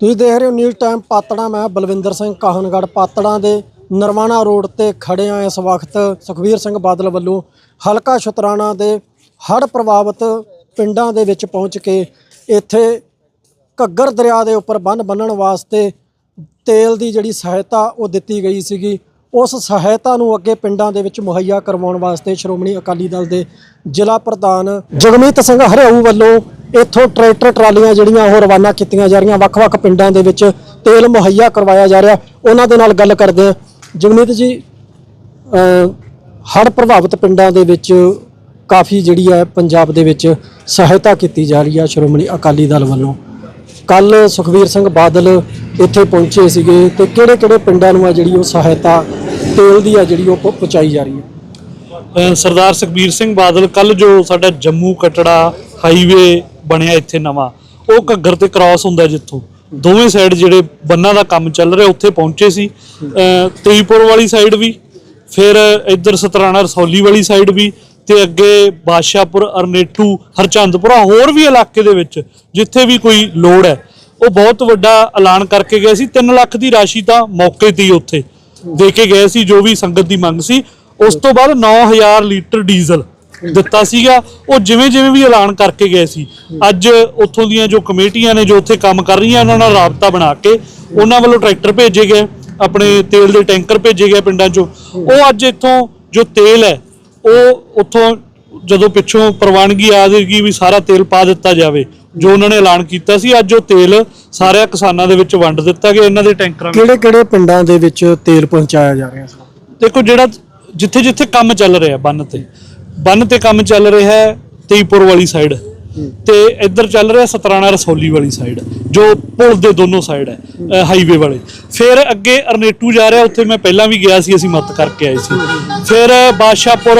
ਤੁਸੀਂ ਦੇਖ ਰਹੇ ਹੋ ਨਿਊਜ਼ ਟਾਈਮ ਪਾਤੜਾ, ਮੈਂ ਬਲਵਿੰਦਰ ਸਿੰਘ ਕਾਹਨਗੜ੍ਹ ਪਾਤੜਾ ਦੇ ਨਰਵਾਣਾ ਰੋਡ ਤੇ ਖੜੇ ਆ ਇਸ ਵਕਤ। ਸੁਖਵੀਰ ਸਿੰਘ ਬਾਦਲ ਵੱਲੋਂ ਹਲਕਾ ਸ਼ਤਰਾਣਾ ਦੇ ਹੜ੍ਹ ਪ੍ਰਭਾਵਿਤ ਪਿੰਡਾਂ ਦੇ ਵਿੱਚ ਪਹੁੰਚ ਕੇ ਇੱਥੇ ਘੱਗਰ ਦਰਿਆ ਦੇ ਉੱਪਰ ਬੰਨ ਬੰਨਣ ਵਾਸਤੇ ਤੇਲ ਦੀ ਜਿਹੜੀ ਸਹਾਇਤਾ ਉਹ ਦਿੱਤੀ ਗਈ ਸੀਗੀ। ਉਸ ਸਹਾਇਤਾ ਨੂੰ ਅੱਗੇ ਪਿੰਡਾਂ ਦੇ ਵਿੱਚ ਮੁਹੱਈਆ ਕਰਵਾਉਣ ਵਾਸਤੇ ਸ਼੍ਰੋਮਣੀ ਅਕਾਲੀ ਦਲ ਦੇ ਜ਼ਿਲ੍ਹਾ ਪ੍ਰਧਾਨ ਜਗਮੀਤ ਸਿੰਘ ਹਰਿਆਊ ਵੱਲੋਂ ਇੱਥੋਂ ਟਰੈਕਟਰ ਟਰਾਲੀਆਂ ਜਿਹੜੀਆਂ ਉਹ ਰਵਾਨਾ ਕੀਤੀਆਂ ਜਾ ਰਹੀਆਂ, ਵੱਖ-ਵੱਖ ਪਿੰਡਾਂ ਦੇ ਵਿੱਚ ਤੇਲ ਮੁਹੱਈਆ ਕਰਵਾਇਆ ਜਾ ਰਿਹਾ। ਉਹਨਾਂ ਦੇ ਨਾਲ ਗੱਲ ਕਰਦੇ ਹਾਂ। ਜਗਮੀਤ ਜੀ ਹੜ੍ਹ ਪ੍ਰਭਾਵਿਤ ਪਿੰਡਾਂ ਦੇ ਵਿੱਚ ਕਾਫੀ ਜਿਹੜੀ ਹੈ ਪੰਜਾਬ ਦੇ ਵਿੱਚ ਸਹਾਇਤਾ ਕੀਤੀ ਜਾ ਰਹੀ ਹੈ। ਸ਼੍ਰੋਮਣੀ ਅਕਾਲੀ ਦਲ ਵੱਲੋਂ ਕੱਲ ਸੁਖਵੀਰ ਸਿੰਘ ਬਾਦਲ ਇੱਥੇ ਪਹੁੰਚੇ ਸੀਗੇ ਤੇ ਕਿਹੜੇ ਕਿਹੜੇ ਪਿੰਡਾਂ ਨੂੰ ਆ ਜਿਹੜੀ ਉਹ ਸਹਾਇਤਾ, ਤੇਲ ਦੀ ਆ ਜਿਹੜੀ ਉਹ ਪਹੁੰਚਾਈ ਜਾ ਰਹੀ ਹੈ? ਸਰਦਾਰ ਸੁਖਬੀਰ ਸਿੰਘ ਬਾਦਲ ਕੱਲ ਜੋ ਸਾਡਾ ਜੰਮੂ ਕਟੜਾ ਹਾਈਵੇ ਬਣਿਆ ਇੱਥੇ ਨਵਾਂ। ਉਹ ਘੱਗਰ ਤੇ ਕ੍ਰਾਸ ਹੁੰਦਾ ਜਿੱਥੋਂ। ਦੋਵੇਂ ਸਾਈਡ ਜਿਹੜੇ ਬੰਨਾਂ ਦਾ ਕੰਮ ਚੱਲ ਰਿਹਾ ਉੱਥੇ ਪਹੁੰਚੇ ਸੀ। ਅ, ਤ੍ਰਿਪੁਰ ਵਾਲੀ ਸਾਈਡ ਵੀ ਫਿਰ ਇੱਧਰ ਸਤਰਾਣਾ ਰਸੌਲੀ ਵਾਲੀ ਸਾਈਡ ਵੀ ਤੇ ਅੱਗੇ ਬਾਦਸ਼ਾਹਪੁਰ ਅਰਨੇਟੂ ਹਰਚੰਦਪੁਰਾ ਹੋਰ ਵੀ ਇਲਾਕੇ ਦੇ ਵਿੱਚ ਜਿੱਥੇ ਵੀ ਕੋਈ ਲੋੜ ਹੈ। ਉਹ ਬਹੁਤ ਵੱਡਾ ਐਲਾਨ ਕਰਕੇ ਗਏ ਸੀ। 3 ਲੱਖ ਦੀ ਰਾਸ਼ੀ ਤਾਂ ਮੌਕੇ ਤੇ ਹੀ ਉੱਥੇ ਦੇ ਕੇ ਗਏ ਸੀ ਜੋ ਵੀ ਸੰਗਤ ਦੀ ਮੰਗ ਸੀ। ਉਸ ਤੋਂ ਬਾਅਦ 9000 ਲੀਟਰ ਡੀਜ਼ਲ ਦਿੱਤਾ ਸੀਗਾ ਉਹ ਜਿਵੇਂ ਜਿਵੇਂ ਵੀ ਐਲਾਨ ਕਰਕੇ ਗਏ ਸੀ। ਅੱਜ ਉੱਥੋਂ ਦੀਆਂ ਜੋ ਕਮੇਟੀਆਂ ਨੇ ਜੋ ਉੱਥੇ ਕੰਮ ਕਰ ਰਹੀਆਂ ਉਹਨਾਂ ਨਾਲ ਰਾਬਤਾ ਬਣਾ ਕੇ ਉਹਨਾਂ ਵੱਲੋਂ ਟਰੈਕਟਰ ਭੇਜੇ ਗਏ ਆਪਣੇ ਤੇਲ ਦੇ ਟੈਂਕਰ ਭੇਜੇ ਗਏ ਪਿੰਡਾਂ 'ਚੋਂ। ਉਹ ਅੱਜ ਇੱਥੋਂ ਜੋ ਤੇਲ ਹੈ ਉਹ ਉੱਥੋਂ ਜਦੋਂ ਪਿੱਛੋਂ ਪ੍ਰਵਾਨਗੀ ਆ ਜਾਏਗੀ ਵੀ ਸਾਰਾ ਤੇਲ ਪਾ ਦਿੱਤਾ ਜਾਵੇ ਜੋ ਉਹਨਾਂ ਨੇ ਐਲਾਨ ਕੀਤਾ ਸੀ ਅੱਜ ਉਹ ਤੇਲ ਸਾਰਿਆਂ ਕਿਸਾਨਾਂ ਦੇ ਵਿੱਚ ਵੰਡ ਦਿੱਤਾ ਗਿਆ ਇਹਨਾਂ ਦੇ ਟੈਂਕਰਾਂ ਵਿੱਚ। ਕਿਹੜੇ ਕਿਹੜੇ ਪਿੰਡਾਂ ਦੇ ਵਿੱਚ ਤੇਲ ਪਹੁੰਚਾਇਆ ਜਾ ਰਿਹਾ? ਹੈ ਦੇਖੋ ਜਿਹੜਾ ਜਿੱਥੇ ਜਿੱਥੇ ਕੰਮ ਚੱਲ ਰਿਹਾ ਬੰਨ ਤੇ ਬੰਨ ਤੇ ਕੰਮ ਚੱਲ ਰਿਹਾ ਹੈ ਤੇਈਪੁਰ ਵਾਲੀ ਸਾਈਡ ਤੇ ਇੱਧਰ ਚੱਲ ਰਿਹਾ ਸਤਰਾਣਾ ਰਸੌਲੀ ਵਾਲੀ ਸਾਈਡ ਜੋ ਪੁਲ ਦੇ ਦੋਨੋਂ ਸਾਈਡ ਹੈ ਹਾਈਵੇ ਵਾਲੇ। ਫਿਰ ਅੱਗੇ ਅਰਨੇਟੂ ਜਾ ਰਿਹਾ ਉੱਥੇ ਮੈਂ ਪਹਿਲਾਂ ਵੀ ਗਿਆ ਸੀ ਅਸੀਂ ਮਤ ਕਰਕੇ ਆਏ ਸੀ। ਫਿਰ ਬਾਦਸ਼ਾਹਪੁਰ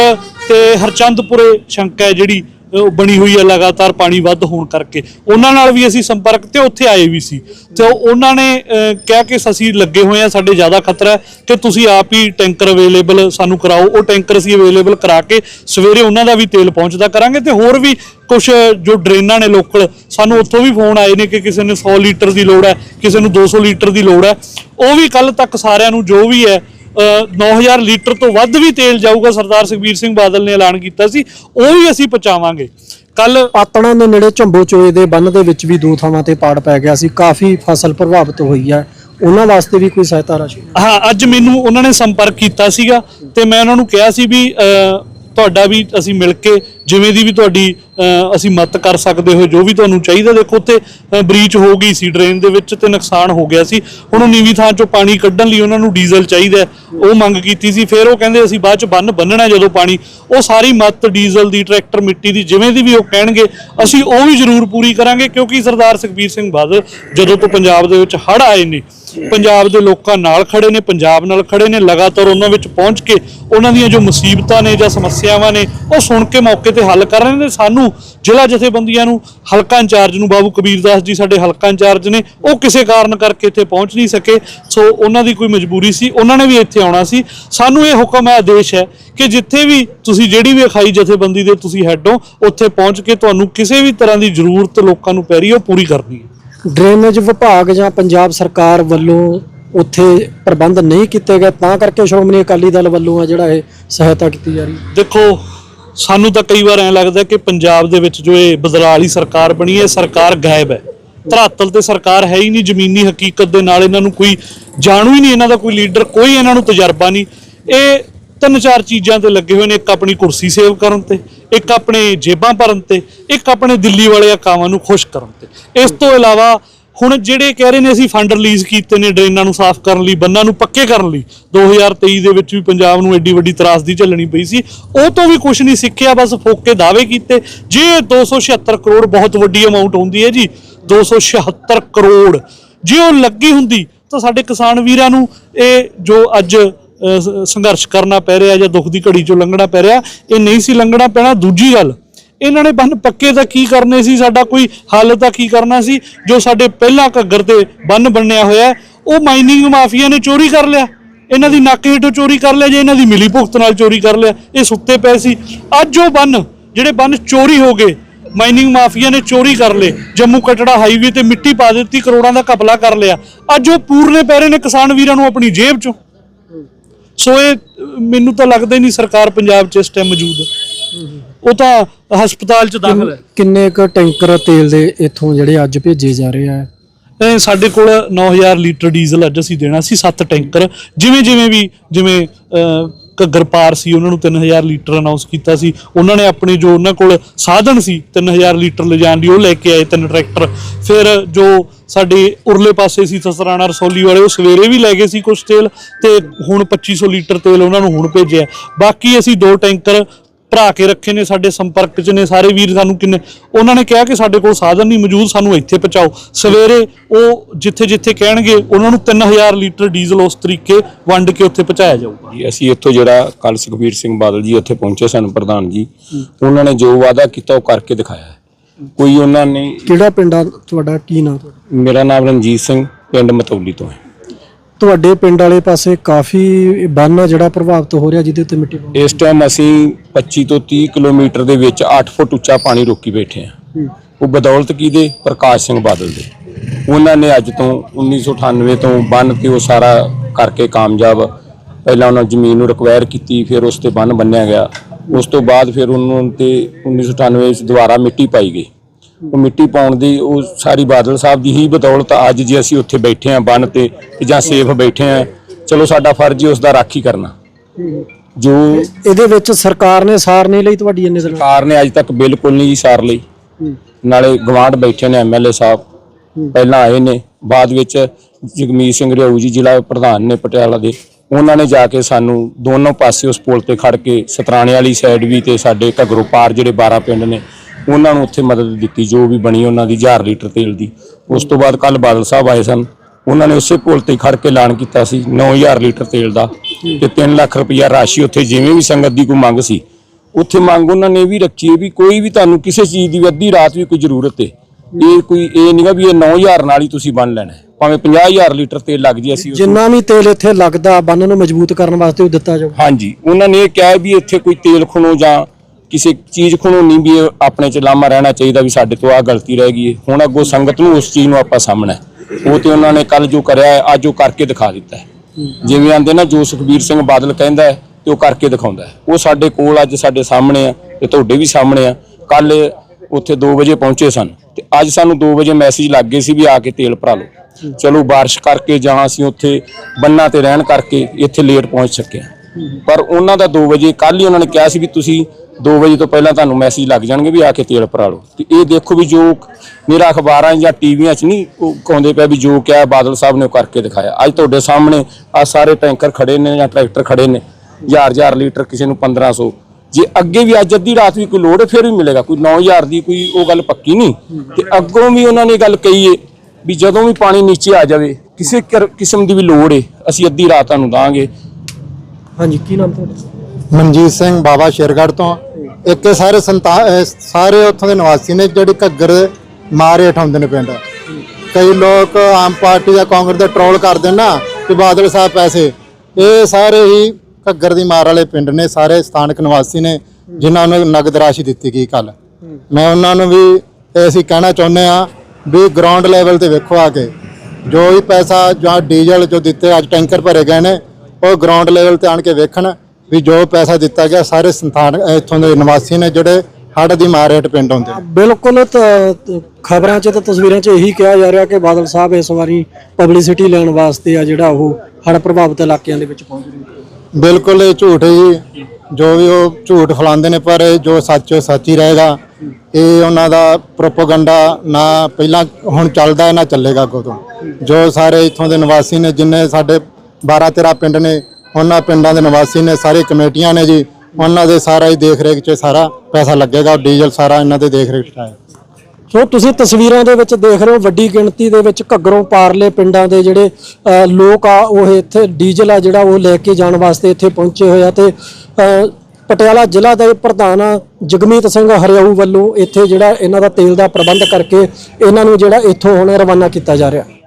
ਤੇ ਹਰਚੰਦਪੁਰੇ ਸ਼ੰਕਾ ਹੈ ਜਿਹੜੀ ਬਣੀ ਹੋਈ ਹੈ ਲਗਾਤਾਰ ਪਾਣੀ ਵੱਧ ਹੋਣ ਕਰਕੇ। ਉਹਨਾਂ ਨਾਲ ਵੀ ਅਸੀਂ ਸੰਪਰਕ ਤੇ ਉੱਥੇ ਆਏ ਵੀ ਸੀ। ਤੇ ਉਹਨਾਂ ਨੇ ਕਿਹਾ ਕਿ ਅਸੀਂ ਲੱਗੇ ਹੋਏ ਆ ਸਾਡੇ ਜ਼ਿਆਦਾ ਖਤਰਾ ਹੈ ਕਿ ਤੁਸੀਂ ਆਪ ਹੀ ਟੈਂਕਰ ਅਵੇਲੇਬਲ ਸਾਨੂੰ ਕਰਾਓ। ਉਹ ਟੈਂਕਰ ਅਸੀਂ ਅਵੇਲੇਬਲ ਕਰਾ ਕੇ ਸਵੇਰੇ ਉਹਨਾਂ ਦਾ ਵੀ ਤੇਲ ਪਹੁੰਚਦਾ ਕਰਾਂਗੇ ਤੇ ਹੋਰ ਵੀ ਕੁਝ ਜੋ ਡਰੇਨਾਂ ਨੇ ਲੋਕਲ, ਸਾਨੂੰ ਉੱਥੋਂ ਵੀ ਫੋਨ ਆਏ ਨੇ ਕਿ ਕਿਸੇ ਨੂੰ 100 ਲੀਟਰ ਦੀ ਲੋੜ ਹੈ, ਕਿਸੇ ਨੂੰ 200 ਲੀਟਰ ਦੀ ਲੋੜ ਹੈ। ਉਹ ਵੀ ਕੱਲ ਤੱਕ ਸਾਰਿਆਂ ਨੂੰ ਜੋ ਵੀ ਹੈ 9000 ਲੀਟਰ ਤੋਂ ਵੱਧ ਵੀ ਤੇਲ ਜਾਊਗਾ ਸਰਦਾਰ ਸੁਖਬੀਰ ਸਿੰਘ ਬਾਦਲ ਨੇ ਐਲਾਨ ਕੀਤਾ ਸੀ ਉਹ ਵੀ ਅਸੀਂ ਪਹੁੰਚਾਵਾਂਗੇ। ਕੱਲ ਪਾਤੜਾਂ ਦੇ ਨੇੜੇ ਝੰਬੋ ਚੋਏ ਦੇ ਬੰਨ ਦੇ ਵਿੱਚ ਵੀ ਦੋ ਥਾਵਾਂ ਤੇ ਪਾੜ ਪੈ ਗਿਆ ਸੀ ਕਾਫੀ ਫਸਲ ਪ੍ਰਭਾਵਿਤ ਹੋਈ ਹੈ। ਉਹਨਾਂ ਵਾਸਤੇ ਵੀ ਕੋਈ ਸਹਾਇਤਾ ਰਾਸ਼ੀ? ਹਾਂ ਅੱਜ ਮੈਨੂੰ ਉਹਨਾਂ ਨੇ ਸੰਪਰਕ ਕੀਤਾ ਸੀਗਾ ਤੇ ਮੈਂ ਉਹਨਾਂ ਨੂੰ ਕਿਹਾ ਸੀ ਵੀ ਤੁਹਾਡਾ ਵੀ ਅਸੀਂ ਮਿਲ ਕੇ ਜਿਵੇਂ ਦੀ ਵੀ ਤੁਹਾਡੀ ਅਸੀਂ ਮਦਦ ਕਰ ਸਕਦੇ ਹੋ, ਜੋ ਵੀ ਤੁਹਾਨੂੰ ਚਾਹੀਦਾ। ਦੇਖੋ, ਉੱਥੇ ਬਰੀਚ ਹੋ ਗਈ ਸੀ ਡਰੇਨ ਦੇ ਵਿੱਚ ਤੇ ਨੁਕਸਾਨ ਹੋ ਗਿਆ ਸੀ। ਹੁਣ ਉਹ ਨੀਵੀਂ ਥਾਂ ਚੋਂ ਪਾਣੀ ਕੱਢਣ ਲਈ ਉਹਨਾਂ ਨੂੰ ਡੀਜ਼ਲ ਚਾਹੀਦਾ ਉਹ ਮੰਗ ਕੀਤੀ ਸੀ। ਫਿਰ ਉਹ ਕਹਿੰਦੇ, ਅਸੀਂ ਬਾਅਦ ਚ ਬੰਨ ਬੰਨਣਾ ਜਦੋਂ ਪਾਣੀ। ਉਹ ਸਾਰੀ ਮਦਦ ਡੀਜ਼ਲ ਦੀ ਟਰੈਕਟਰ ਮਿੱਟੀ ਦੀ, ਜਿਵੇਂ ਦੀ ਵੀ ਉਹ ਕਹਿਣਗੇ, ਅਸੀਂ ਉਹ ਵੀ ਜ਼ਰੂਰ ਪੂਰੀ ਕਰਾਂਗੇ। ਕਿਉਂਕਿ ਸਰਦਾਰ ਸੁਖਬੀਰ ਸਿੰਘ ਬਾਦਲ ਜਦੋਂ ਤੋਂ ਪੰਜਾਬ ਦੇ ਵਿੱਚ ਹੜ੍ਹ ਆਏ ਨੇ ਪੰਜਾਬ ਦੇ ਲੋਕਾਂ ਨਾਲ ਖੜੇ ਨੇ, ਪੰਜਾਬ ਨਾਲ ਖੜੇ ਨੇ, ਲਗਾਤਾਰ ਉਹਨਾਂ ਵਿੱਚ ਪਹੁੰਚ ਕੇ ਉਹਨਾਂ ਦੀਆਂ ਜੋ ਮੁਸੀਬਤਾਂ ਨੇ ਜਾਂ ਸਮੱਸਿਆਵਾਂ ਨੇ, ਉਹ ਸੁਣ ਕੇ ਮੌਕੇ ਤੇ ਹੱਲ ਕਰ ਰਹੇ ਨੇ। ਸਾਨੂੰ ਜ਼ਿਲ੍ਹਾ ਜਥੇਬੰਦੀਆਂ ਨੂੰ, ਹਲਕਾ ਇੰਚਾਰਜ ਨੂੰ, ਬਾਬੂ ਕਬੀਰ ਦਾਸ ਜੀ ਸਾਡੇ ਹਲਕਾ ਇੰਚਾਰਜ ਨੇ, ਉਹ ਕਿਸੇ ਕਾਰਨ ਕਰਕੇ ਇੱਥੇ ਪਹੁੰਚ ਨਹੀਂ ਸਕੇ। ਸੋ ਉਹਨਾਂ ਦੀ ਕੋਈ ਮਜਬੂਰੀ ਸੀ, ਉਹਨਾਂ ਨੇ ਵੀ ਇੱਥੇ ਆਉਣਾ ਸੀ। ਸਾਨੂੰ ਇਹ ਹੁਕਮ ਹੈ ਆਦੇਸ਼ ਹੈ ਕਿ ਜਿੱਥੇ ਵੀ ਤੁਸੀਂ ਜਿਹੜੀ ਵੀ ਅਖਾਈ ਜਥੇਬੰਦੀ ਦੇ ਤੁਸੀਂ ਹੈੱਡ ਹੋ, ਉੱਥੇ ਪਹੁੰਚ ਕੇ ਤੁਹਾਨੂੰ ਕਿਸੇ ਵੀ ਤਰ੍ਹਾਂ ਦੀ ਜ਼ਰੂਰਤ ਲੋਕਾਂ ਨੂੰ ਪੈ ਰਹੀ ਹੈ, ਉਹ ਪੂਰੀ ਕਰਨੀ ਹੈ। ਡਰੇਨੇਜ ਵਿਭਾਗ ਜਾਂ ਪੰਜਾਬ ਸਰਕਾਰ ਵੱਲੋਂ ਉੱਥੇ ਪ੍ਰਬੰਧ ਨਹੀਂ ਕੀਤੇ ਗਏ, ਤਾਂ ਕਰਕੇ ਸ਼੍ਰੋਮਣੀ ਅਕਾਲੀ ਦਲ ਵੱਲੋਂ ਆ ਜਿਹੜਾ ਇਹ ਸਹਾਇਤਾ ਕੀਤੀ ਜਾ ਰਹੀ ਹੈ। ਦੇਖੋ, ਸਾਨੂੰ ਤਾਂ ਕਈ ਵਾਰ ਐਂ ਲੱਗਦਾ ਕਿ ਪੰਜਾਬ ਦੇ ਵਿੱਚ ਜੋ ਇਹ ਬਦਲਾਅ ਵਾਲੀ ਸਰਕਾਰ ਬਣੀ ਹੈ ਸਰਕਾਰ ਗਾਇਬ ਹੈ। ਧਰਾਤਲ ਤੇ ਸਰਕਾਰ ਹੈ ਹੀ ਨਹੀਂ, ਜ਼ਮੀਨੀ ਹਕੀਕਤ ਦੇ ਨਾਲ ਇਹਨਾਂ ਨੂੰ ਕੋਈ ਜਾਣੂ ਹੀ ਨਹੀਂ, ਇਹਨਾਂ ਦਾ ਕੋਈ ਲੀਡਰ, ਕੋਈ ਇਹਨਾਂ ਨੂੰ ਤਜਰਬਾ ਨਹੀਂ। ਇਹ ਤਿੰਨ ਚਾਰ ਚੀਜ਼ਾਂ ਤੇ ਲੱਗੇ ਹੋਏ ਨੇ, ਇੱਕ ਆਪਣੀ ਕੁਰਸੀ ਸੇਵ ਕਰਨ ਤੇ, ਇੱਕ ਆਪਣੇ ਜੇਬਾਂ ਭਰਨ ਤੇ, ਇੱਕ ਆਪਣੇ ਦਿੱਲੀ ਵਾਲੇ ਕਾਵਾਂ ਨੂੰ ਖੁਸ਼ ਕਰਨ ਤੇ। ਇਸ ਤੋਂ ਇਲਾਵਾ ਹੁਣ ਜਿਹੜੇ ਕਹਿ ਰਹੇ ਨੇ ਅਸੀਂ ਫੰਡ ਰਿਲੀਜ਼ ਕੀਤੇ ਨੇ ਡਰੇਨਾਂ ਨੂੰ ਸਾਫ਼ ਕਰਨ ਲਈ, ਬੰਨਾਂ ਨੂੰ ਪੱਕੇ ਕਰਨ ਲਈ 2023 ਦੇ ਵਿੱਚ ਵੀ ਪੰਜਾਬ ਨੂੰ ਐਡੀ ਵੱਡੀ ਤਰਾਸਦੀ ਝੱਲਣੀ ਪਈ ਸੀ, ਉਹ ਤੋਂ ਵੀ ਕੁਝ ਨਹੀਂ ਸਿੱਖਿਆ, ਬਸ ਫੋਕੇ ਦਾਅਵੇ ਕੀਤੇ। ਜੇ 276 ਕਰੋੜ ਬਹੁਤ ਵੱਡੀ ਅਮਾਉਂਟ ਹੁੰਦੀ ਹੈ ਜੀ 276 ਕਰੋੜ, ਜੇ ਉਹ ਲੱਗੀ ਹੁੰਦੀ ਤਾਂ ਸਾਡੇ ਕਿਸਾਨ ਵੀਰਾਂ ਨੂੰ ਇਹ ਜੋ ਅੱਜ ਸੰਘਰਸ਼ ਕਰਨਾ ਪੈ ਰਿਹਾ ਜਾਂ ਦੁੱਖ ਦੀ ਘੜੀ ਚੋਂ ਲੰਘਣਾ ਪੈ ਰਿਹਾ, ਇਹ ਨਹੀਂ ਸੀ ਲੰਘਣਾ ਪੈਣਾ। ਦੂਜੀ ਗੱਲ, ਇਹਨਾਂ ਨੇ ਬੰਨ ਪੱਕੇ ਤਾਂ ਕੀ ਕਰਨੇ ਸੀ? ਸਾਡਾ ਕੋਈ ਹੱਲ ਤਾਂ ਕੀ ਕਰਨਾ ਸੀ? ਜੋ ਸਾਡੇ ਪਹਿਲਾਂ ਘੱਗਰ ਤੇ ਬੰਨ ਬੰਨਿਆ ਹੋਇਆ ਉਹ ਮਾਈਨਿੰਗ ਮਾਫੀਆ ਨੇ ਚੋਰੀ ਕਰ ਲਿਆ। ਇਹਨਾਂ ਦੀ ਨੱਕ ਹੇਠੋਂ ਚੋਰੀ ਕਰ ਲਿਆ ਜੇ ਇਹਨਾਂ ਦੀ ਮਿਲੀ ਭੁਗਤ ਨਾਲ ਚੋਰੀ ਕਰ ਲਿਆ, ਇਹ ਸੁੱਤੇ ਪਏ ਸੀ। ਅੱਜ ਉਹ ਬੰਨ, ਜਿਹੜੇ ਬੰਨ ਚੋਰੀ ਹੋ ਗਏ ਮਾਈਨਿੰਗ ਮਾਫੀਆ ਨੇ ਚੋਰੀ ਕਰ ਲਏ। ਜੰਮੂ ਕਟੜਾ ਹਾਈਵੇ ਤੇ ਮਿੱਟੀ ਪਾ ਦਿੱਤੀ, ਕਰੋੜਾਂ ਦਾ ਘਪਲਾ ਕਰ ਲਿਆ। ਅੱਜ ਉਹ ਪੂਰਨੇ ਪੈ ਰਹੇ ਨੇ ਕਿਸਾਨ ਵੀਰਾਂ ਨੂੰ ਆਪਣੀ ਜੇਬ ਚੋਂ। ਸੋ ਇਹ ਮੈਨੂੰ ਤਾਂ ਲੱਗਦਾ ਹੀ ਨਹੀਂ ਸਰਕਾਰ ਪੰਜਾਬ 'ਚ ਇਸ ਟਾਈਮ ਮੌਜੂਦ ਉਹ ਤਾਂ ਹਸਪਤਾਲ 'ਚ ਦਾਖਲ ਹੈ। ਕਿੰਨੇ ਕੁ ਟੈਂਕਰ ਤੇਲ ਦੇ ਇੱਥੋਂ ਜਿਹੜੇ ਅੱਜ ਭੇਜੇ ਜਾ ਰਹੇ ਆ? ਇਹ ਸਾਡੇ ਕੋਲ 9000 ਲੀਟਰ ਡੀਜ਼ਲ ਅੱਜ ਅਸੀਂ ਦੇਣਾ ਸੀ 7 ਟੈਂਕਰ। ਜਿਵੇਂ ਜਿਵੇਂ ਵੀ ਜਿਵੇਂ ਅਹ, ਘੱਗਰ ਪਾਰ ਸੀ ਉਹਨਾਂ ਨੂੰ 3000 ਲੀਟਰ ਅਨਾਉਂਸ ਕੀਤਾ ਸੀ। ਉਹਨਾਂ ਨੇ ਆਪਣੇ ਜੋ ਉਹਨਾਂ ਕੋਲ ਸਾਧਨ ਸੀ 3000 ਲੀਟਰ ਲਿਜਾਣ ਲਈ ਉਹ ਲੈ ਕੇ ਆਏ ਤਿੰਨ ਟਰੈਕਟਰ। ਫਿਰ ਜੋ ਸਾਡੇ ਉਰਲੇ ਪਾਸੇ ਸੀ ਸਸਰਾਣਾ ਰਸੌਲੀ ਵਾਲੇ, ਉਹ ਸਵੇਰੇ ਵੀ ਲੈ ਗਏ ਸੀ ਕੁਝ ਤੇਲ ਤੇ ਹੁਣ 2500 ਲੀਟਰ ਤੇਲ ਉਹਨਾਂ ਨੂੰ ਹੁਣ ਭੇਜਿਆ ਬਾਕੀ ਅਸੀਂ ਦੋ ਟੈਂਕਰ ਭਰਾ ਕੇ ਰੱਖੇ ਨੇ, ਸਾਡੇ ਸੰਪਰਕ 'ਚ ਨੇ ਸਾਰੇ ਵੀਰ ਸਾਨੂੰ ਕਿੰਨੇ, ਉਹਨਾਂ ਨੇ ਕਿਹਾ ਕਿ ਸਾਡੇ ਕੋਲ ਸਾਧਨ ਨਹੀਂ ਮੌਜੂਦ, ਸਾਨੂੰ ਇੱਥੇ ਪਹੁੰਚਾਓ। ਸਵੇਰੇ ਉਹ ਜਿੱਥੇ ਜਿੱਥੇ ਕਹਿਣਗੇ, ਉਹਨਾਂ ਨੂੰ 3000 ਲੀਟਰ ਡੀਜ਼ਲ ਉਸ ਤਰੀਕੇ ਵੰਡ ਕੇ ਉੱਥੇ ਪਹੁੰਚਾਇਆ ਜਾਊਗਾ। ਜੀ, ਅਸੀਂ ਇੱਥੋਂ ਜਿਹੜਾ ਕੱਲ ਸੁਖਬੀਰ ਸਿੰਘ ਬਾਦਲ ਜੀ ਉੱਥੇ ਪਹੁੰਚੇ ਸਨ, ਪ੍ਰਧਾਨ ਜੀ। ਉਹਨਾਂ ਨੇ ਜੋ ਵਾਅਦਾ ਕੀਤਾ, ਉਹ ਕਰਕੇ ਦਿਖਾਇਆ ਕੋਈ ਉਹਨਾਂ ਨੇ ਕਿਹੜਾ ਪਿੰਡ ਆ ਤੁਹਾਡਾ? ਕੀ ਨਾਮ ਤੁਹਾਡਾ ਮੇਰਾ ਨਾਮ ਰਣਜੀਤ ਸਿੰਘ ਪਿੰਡ ਮਤੌਲੀ ਤੋਂ ਹੈ। ਤੁਹਾਡੇ ਪਿੰਡ ਵਾਲੇ ਪਾਸੇ ਕਾਫੀ ਬੰਨ ਆ ਜਿਹੜਾ ਪ੍ਰਭਾਵਿਤ ਹੋ ਰਿਹਾ ਜਿਹਦੇ ਉੱਤੇ ਮਿੱਟੀ ਪਾਉਂਦੇ ਇਸ ਟਾਈਮ ਅਸੀਂ 25 ਤੋਂ 30 ਕਿਲੋਮੀਟਰ ਦੇ ਵਿੱਚ 8 ਫੁੱਟ ਉੱਚਾ ਪਾਣੀ ਰੋਕੀ ਬੈਠੇ ਹਾਂ। ਉਹ ਬਦੌਲਤ ਕਿਹਦੇ? ਪ੍ਰਕਾਸ਼ ਸਿੰਘ ਬਾਦਲ ਦੇ। ਉਹਨਾਂ ਨੇ ਅੱਜ ਤੋਂ 1998 ਤੋਂ ਬੰਨ ਤੇ ਉਹ ਸਾਰਾ ਕਰਕੇ ਕਾਮਯਾਬ ਪਹਿਲਾਂ ਉਹਨਾਂ ਜ਼ਮੀਨ ਨੂੰ ਰਿਕਵਾਇਰ ਕੀਤੀ ਫਿਰ ਉਸ ਤੇ ਬੰਨ ਬੰਨਿਆ ਗਿਆ। ਉਸ ਤੋਂ ਬਾਅਦ ਫਿਰ ਉਹਨਾਂ ਤੇ 1998 ਵਿੱਚ ਦੁਬਾਰਾ ਮਿੱਟੀ ਪਾਈ ਗਈ। ਉਹ ਮਿੱਟੀ ਪਾਉਣ ਦੀ ਉਹ ਸਾਰੀ ਬਾਦਲ ਸਾਹਿਬ ਦੀ ਹੀ ਬਦੌਲਤ ਅੱਜ ਜੇ ਅਸੀਂ ਉੱਥੇ ਬੈਠੇ ਹਾਂ ਬੰਨ ਤੇ ਜਾਂ ਸੇਫ ਬੈਠੇ ਹਾਂ ਚਲੋ ਸਾਡਾ ਫਰਜ਼ ਹੀ ਉਸ ਦਾ ਰਾਖੀ ਕਰਨਾ। ਜੋ ਇਹਦੇ ਵਿੱਚ ਸਰਕਾਰ ਨੇ ਸਾਰ ਨਹੀਂ ਲਈ ਤੁਹਾਡੀ ਇੰਨੇ ਸਰਕਾਰ ਨੇ ਅੱਜ ਤੱਕ ਬਿਲਕੁਲ ਨਹੀਂ ਸਾਰ ਲਈ। ਨਾਲੇ ਗਵਾਂਢ ਬੈਠੇ ਨੇ ਐਮਐਲਏ ਸਾਹਿਬ। ਪਹਿਲਾਂ ਆਏ ਨੇ ਬਾਅਦ ਵਿੱਚ ਜਗਮੀਤ ਸਿੰਘ ਰਿਆਊ ਜੀ ਜ਼ਿਲ੍ਹਾ ਪ੍ਰਧਾਨ ਨੇ ਪਟਿਆਲਾ ਦੇ। ਉਹਨਾਂ ਨੇ ਜਾ ਕੇ ਸਾਨੂੰ ਦੋਨੋਂ ਪਾਸੇ ਉਸ ਪੁਲ ਤੇ ਖੜ ਕੇ ਸਤਰਾਣੇ ਵਾਲੀ ਸਾਈਡ ਵੀ ਤੇ ਸਾਡੇ ਘਗਰੋਂ ਪਾਰ ਜਿਹੜੇ 12 ਪਿੰਡ ਨੇ, ਉਹਨਾਂ ਨੂੰ ਉੱਥੇ ਮਦਦ ਦਿੱਤੀ, ਜੋ ਵੀ ਬਣੀ ਉਹਨਾਂ ਦੀ 1000 ਲੀਟਰ ਤੇਲ ਦੀ। ਉਸ ਤੋਂ ਬਾਅਦ ਕੱਲ ਬਾਦਲ ਸਾਹਿਬ ਆਏ ਸਨ। ਉਹਨਾਂ ਨੇ ਉਸੇ ਪੁਲ ਤੇ ਖੜ ਕੇ ਐਲਾਨ ਕੀਤਾ ਸੀ 9000 ਲੀਟਰ ਤੇਲ ਦਾ ਤੇ 3 ਲੱਖ ਰੁਪਈਆ ਰਾਸ਼ੀ ਉੱਥੇ ਜਿਵੇਂ ਵੀ ਸੰਗਤ ਦੀ ਕੋਈ ਮੰਗ ਸੀ। ਉੱਥੇ ਮੰਗ ਉਹਨਾਂ ਨੇ ਇਹ ਵੀ ਰੱਖੀ ਹੈ ਵੀ ਕੋਈ ਵੀ ਤੁਹਾਨੂੰ ਕਿਸੇ ਚੀਜ਼ ਦੀ ਅੱਧੀ ਰਾਤ ਵੀ ਕੋਈ ਜ਼ਰੂਰਤ ਹੈ। ਇਹ ਕੋਈ ਇਹ ਨਹੀਂਗਾ ਵੀ ਇਹ 9000 ਨਾਲ ਹੀ ਤੁਸੀਂ ਬੰਨ ਲੈਣਾ ਭਾਵੇਂ 50000 ਲੀਟਰ ਤੇਲ ਲੱਗ ਜੀ ਅਸੀਂ ਜਿੰਨਾ ਵੀ ਤੇਲ ਇੱਥੇ ਲੱਗਦਾ ਬੰਨ ਨੂੰ ਮਜ਼ਬੂਤ ਕਰਨ ਵਾਸਤੇ ਉਹ ਦਿੱਤਾ ਜਾਊ ਹਾਂਜੀ ਉਹਨਾਂ ਨੇ ਇਹ ਕਿਹਾ ਵੀ ਇੱਥੇ ਕੋਈ ਤੇਲ ਖਣੋ ਜਾਂ ਕਿਸੇ ਚੀਜ਼ ਖਣੋ ਨਹੀਂ ਵੀ ਆਪਣੇ ਚ ਲਾਮਾ ਰਹਿਣਾ ਚਾਹੀਦਾ ਵੀ ਸਾਡੇ ਤੋਂ ਆ ਗਲਤੀ ਰਹਿ ਗਈ ਹੈ। ਹੁਣ ਅੱਗੋਂ ਸੰਗਤ ਨੂੰ ਉਸ ਚੀਜ਼ ਨੂੰ ਆਪਾਂ ਸਾਹਮਣਾ। ਉਹ ਤੇ ਉਹਨਾਂ ਨੇ ਕੱਲ ਜੋ ਕਰਿਆ ਹੈ ਅੱਜ ਉਹ ਕਰਕੇ ਦਿਖਾ ਦਿੱਤਾ ਜਿਵੇਂ ਆਂਦੇ ਨਾ ਜੋ ਸੁਖਬੀਰ ਸਿੰਘ ਬਾਦਲ ਕਹਿੰਦਾ ਹੈ ਤੇ ਉਹ ਕਰਕੇ ਦਿਖਾਉਂਦਾ ਹੈ। ਉਹ ਸਾਡੇ ਕੋਲ ਅੱਜ ਸਾਡੇ ਸਾਹਮਣੇ ਆ ਤੇ ਤੁਹਾਡੇ ਵੀ ਸਾਹਮਣੇ ਆ। ਕੱਲ ਉੱਥੇ 2 ਵਜੇ ਪਹੁੰਚੇ ਸਨ ਤੇ ਅੱਜ ਸਾਨੂੰ 2 ਵਜੇ ਮੈਸੇਜ ਲੱਗ ਗਏ ਸੀ ਵੀ ਆ ਕੇ ਤੇਲ ਭਰਾ ਲਓ। ਚਲੋ ਬਾਰਿਸ਼ ਕਰਕੇ ਜਾਂ ਅਸੀਂ ਉੱਥੇ ਬੰਨਾਂ ਤੇ ਰਹਿਣ ਕਰਕੇ ਇੱਥੇ ਲੇਟ ਪਹੁੰਚ ਸਕੇ ਪਰ ਉਹਨਾਂ ਦਾ 2 ਵਜੇ ਕੱਲ ਹੀ ਉਹਨਾਂ ਨੇ ਕਿਹਾ ਸੀ ਵੀ ਤੁਸੀਂ 2 ਵਜੇ ਤੋਂ ਪਹਿਲਾਂ ਤੁਹਾਨੂੰ ਮੈਸੇਜ ਲੱਗ ਜਾਣਗੇ ਵੀ ਆ ਕੇ ਤੇਲ ਭਰਾ ਲਓ। ਤੇ ਇਹ ਦੇਖੋ ਵੀ ਜੋ ਮੇਰਾ ਅਖਬਾਰਾਂ ਜਾਂ ਟੀਵੀਆਂ 'ਚ ਨਹੀਂ ਉਹ ਕਹਿੰਦੇ ਪਿਆ ਵੀ ਜੋ ਕਿਹਾ ਬਾਦਲ ਸਾਹਿਬ ਨੇ ਉਹ ਕਰਕੇ ਦਿਖਾਇਆ। ਅੱਜ ਤੁਹਾਡੇ ਸਾਹਮਣੇ ਆ ਸਾਰੇ ਟੈਂਕਰ ਖੜੇ ਨੇ ਜਾਂ ਟਰੈਕਟਰ ਖੜੇ ਨੇ, ਹਜ਼ਾਰ ਹਜ਼ਾਰ ਲੀਟਰ ਕਿਸੇ ਨੂੰ 1500 ਜੇ ਅੱਗੇ ਵੀ ਅੱਜ ਅੱਧੀ ਰਾਤ ਵੀ ਕੋਈ ਲੋੜ ਹੈ, ਫਿਰ ਵੀ ਮਿਲੇਗਾ। ਕੋਈ 9000 ਦੀ ਕੋਈ ਉਹ ਗੱਲ ਪੱਕੀ ਨਹੀਂ। ਤੇ ਅੱਗੋਂ ਵੀ ਉਹਨਾਂ ਨੇ ਗੱਲ ਕਹੀ ਏ ਵੀ ਜਦੋਂ ਵੀ ਪਾਣੀ ਨੀਚੇ ਆ ਜਾਵੇ ਕਿਸੇ ਕਰ- ਕਿਸਮ ਦੀ ਵੀ ਲੋੜ ਏ ਅਸੀਂ ਅੱਧੀ ਰਾਤ ਤੁਹਾਨੂੰ ਦਾਂਗੇ। ਹਾਂਜੀ ਕੀ ਨਾਮ ਤੁਹਾਡਾ? ਮਨਜੀਤ ਸਿੰਘ ਬਾਬਾ ਸ਼ੇਰਗੜ੍ਹ ਤੋਂ। ਇੱਕ ਸਾਰੇ ਸੰਤਾ ਸਾਰੇ ਉੱਥੋਂ ਦੇ ਨਿਵਾਸੀ ਨੇ ਜਿਹੜੇ ਘੱਗਰ ਮਾਰੇ ਉਠਾਉਂਦੇ ਨੇ ਪਿੰਡ। ਕਈ ਲੋਕ ਆਮ ਪਾਰਟੀ ਜਾਂ ਕਾਂਗਰਸ ਦੇ ਟਰੋਲ ਕਰਦੇ ਨੇ ਨਾ ਕਿ ਬਾਦਲ ਸਾਹਿਬ ਪੈਸੇ। ਇਹ ਸਾਰੇ ਹੀ ਘੱਗਰ ਦੀ ਮਾਰ ਵਾਲੇ ਪਿੰਡ ਨੇ ਸਾਰੇ ਸਥਾਨਕ ਨਿਵਾਸੀ ਨੇ ਜਿਨ੍ਹਾਂ ਨੂੰ ਨਗਦ ਰਾਸ਼ੀ ਦਿੱਤੀ ਗਈ ਕੱਲ ਮੈਂ ਉਹਨਾਂ ਨੂੰ ਵੀ ਇਹ ਅਸੀਂ ਕਹਿਣਾ ਚਾਹੁੰਦੇ ਆ ਵੀ ਗਰਾਊਂਡ ਲੈਵਲ ਤੇ ਵੇਖੋ ਆ ਕੇ। ਜੋ ਵੀ ਪੈਸਾ ਜਾਂ ਡੀਜ਼ਲ ਜੋ ਦਿੱਤੇ ਅੱਜ ਟੈਂਕਰ ਭਰੇ ਗਏ ਨੇ ਉਹ ਗਰਾਊਂਡ ਲੈਵਲ ਤੇ ਆਣ ਕੇ ਵੇਖਣ ਵੀ ਜੋ ਪੈਸਾ ਦਿੱਤਾ ਗਿਆ ਸਾਰੇ ਸੰਤਾਨ ਇੱਥੋਂ ਦੇ ਨਿਵਾਸੀ ਨੇ ਜਿਹੜੇ ਹੜ੍ਹ ਦੀ ਮਾਰ ਹੇਠ ਪਿੰਡ ਆਉਂਦੇ ਬਿਲਕੁਲ ਖਬਰਾਂ 'ਚ ਤੇ ਤਸਵੀਰਾਂ 'ਚ ਇਹੀ ਕਿਹਾ ਜਾ ਰਿਹਾ ਕਿ ਬਾਦਲ ਸਾਹਿਬ ਇਸ ਵਾਰੀ ਪਬਲਿਸਿਟੀ ਲੈਣ ਵਾਸਤੇ ਆ ਜਿਹੜਾ ਉਹ ਹੜ੍ਹ ਪ੍ਰਭਾਵਿਤ ਇਲਾਕਿਆਂ ਦੇ ਵਿੱਚ ਪਹੁੰਚ ਰਹੇ ਬਿਲਕੁਲ ਇਹ ਝੂਠ ਹੈ ਜੀ। ਜੋ ਵੀ ਉਹ ਝੂਠ ਫਲਾਉਂਦੇ ਨੇ ਪਰ ਜੋ ਸੱਚ ਸੱਚ ਹੀ ਰਹੇਗਾ। ਇਹ ਉਹਨਾਂ ਦਾ ਪ੍ਰੋਪਗੈਂਡਾ ਨਾ ਪਹਿਲਾਂ ਹੁਣ ਚੱਲਦਾ ਹੈ, ਨਾ ਚੱਲੇਗਾ ਅੱਗੋਂ ਤੋਂ ਜੋ ਸਾਰੇ ਇੱਥੋਂ ਦੇ ਨਿਵਾਸੀ ਨੇ, ਜਿੰਨੇ ਸਾਡੇ 12 13 ਪਿੰਡ ਨੇ, ਉਹਨਾਂ ਪਿੰਡਾਂ ਦੇ ਨਿਵਾਸੀ ਨੇ, ਸਾਰੀ ਕਮੇਟੀਆਂ ਨੇ ਜੀ, ਉਹਨਾਂ ਦੇ ਸਾਰਾ ਹੀ ਦੇਖ ਰੇਖ 'ਚ ਸਾਰਾ ਪੈਸਾ ਲੱਗੇਗਾ, ਡੀਜ਼ਲ ਸਾਰਾ ਇਹਨਾਂ ਦੇ ਦੇਖ ਰੇਖ 'ਚ ਹੈ ਸੋ ਤੁਸੀਂ ਤਸਵੀਰਾਂ ਦੇ ਵਿੱਚ ਦੇਖ ਰਹੇ ਹੋ ਵੱਡੀ ਗਿਣਤੀ ਦੇ ਵਿੱਚ ਘੱਗਰੋਂ ਪਾਰਲੇ ਪਿੰਡਾਂ ਦੇ ਜਿਹੜੇ ਲੋਕ ਆ, ਉਹ ਇੱਥੇ ਡੀਜ਼ਲ ਆ ਜਿਹੜਾ ਉਹ ਲੈ ਕੇ ਜਾਣ ਵਾਸਤੇ ਇੱਥੇ ਪਹੁੰਚੇ ਹੋਏ ਆ ਤੇ ਪਟਿਆਲਾ ਜ਼ਿਲ੍ਹਾ ਦੇ ਪ੍ਰਧਾਨ ਜਗਮੀਤ ਸਿੰਘ ਹਰਿਆਊ ਵੱਲੋਂ ਇੱਥੇ ਜਿਹੜਾ ਇਹਨਾਂ ਦਾ ਤੇਲ ਦਾ ਪ੍ਰਬੰਧ ਕਰਕੇ ਇਹਨਾਂ ਨੂੰ ਜਿਹੜਾ ਇੱਥੋਂ ਹੁਣ ਰਵਾਨਾ ਕੀਤਾ ਜਾ ਰਿਹਾ।